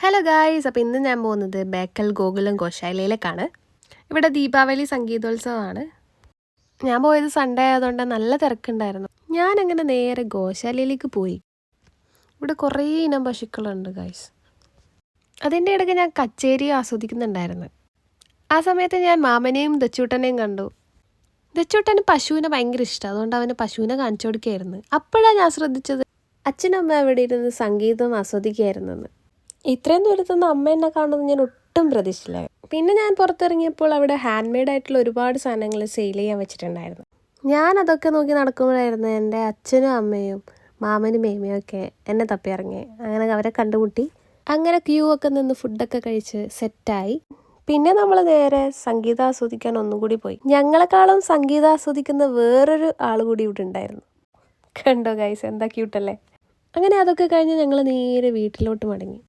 Hello guys അപ്പോൾ ഇന്ന് ഞാൻ പോകുന്നത് ബേക്കൽ ഗോകുലം ഗോശാലയിലേക്കാണ്. ഇവിടെ ദീപാവലി സംഗീതോത്സവമാണ്. ഞാൻ പോയത് സൺഡേ ആയതുകൊണ്ട് നല്ല തിരക്കുണ്ടായിരുന്നു. ഞാൻ അങ്ങനെ നേരെ ഗോശാലയിലേക്ക് പോയി. ഇവിടെ കുറേ ഇനം പശുക്കളുണ്ട് ഗായ്സ് അതിന്റെ ഇടയ്ക്ക് ഞാൻ കച്ചേരി ആസ്വദിക്കുന്നുണ്ടായിരുന്നു. ആ സമയത്ത് ഞാൻ മാമനെയും ദച്ചൂട്ടനെയും കണ്ടു. ദച്ചൂട്ടന് പശുവിനെ ഭയങ്കര ഇഷ്ടം. അതുകൊണ്ട് അവന് പശുവിനെ കാണിച്ചു കൊടുക്കുകയായിരുന്നു. അപ്പോഴാണ് ഞാൻ ശ്രദ്ധിച്ചത് അച്ഛനമ്മ അവിടെ ഇരുന്ന് സംഗീതം ആസ്വദിക്കുകയായിരുന്നെന്ന്. ഇത്രയും ദൂരത്തുനിന്ന് അമ്മ എന്നെ കാണുന്നത് ഞാൻ ഒട്ടും പ്രതീക്ഷിച്ചില്ല. പിന്നെ ഞാൻ പുറത്തിറങ്ങിയപ്പോൾ അവിടെ ഹാൻഡ് മെയ്ഡ് ആയിട്ടുള്ള ഒരുപാട് സാധനങ്ങൾ സെയിൽ ചെയ്യാൻ വെച്ചിട്ടുണ്ടായിരുന്നു. ഞാൻ അതൊക്കെ നോക്കി നടക്കുമ്പോഴായിരുന്നു എന്റെ അച്ഛനും അമ്മയും മാമനും മേമയും ഒക്കെ എന്നെ തപ്പി ഇറങ്ങി അങ്ങനെ അവരെ കണ്ടുമുട്ടി. അങ്ങനെ ക്യൂ ഒക്കെ നിന്ന് ഫുഡൊക്കെ കഴിച്ച് സെറ്റായി പിന്നെ നമ്മൾ നേരെ സംഗീതം ആസ്വദിക്കാൻ ഒന്നും കൂടി പോയി. ഞങ്ങളെക്കാളും സംഗീതം ആസ്വദിക്കുന്ന വേറൊരു ആൾ കൂടി ഇവിടെ ഉണ്ടായിരുന്നു. കണ്ടോ ഗൈസ് എന്താ ക്യൂട്ടല്ലേ അങ്ങനെ അതൊക്കെ കഴിഞ്ഞ് ഞങ്ങൾ നേരെ വീട്ടിലോട്ട് മടങ്ങി.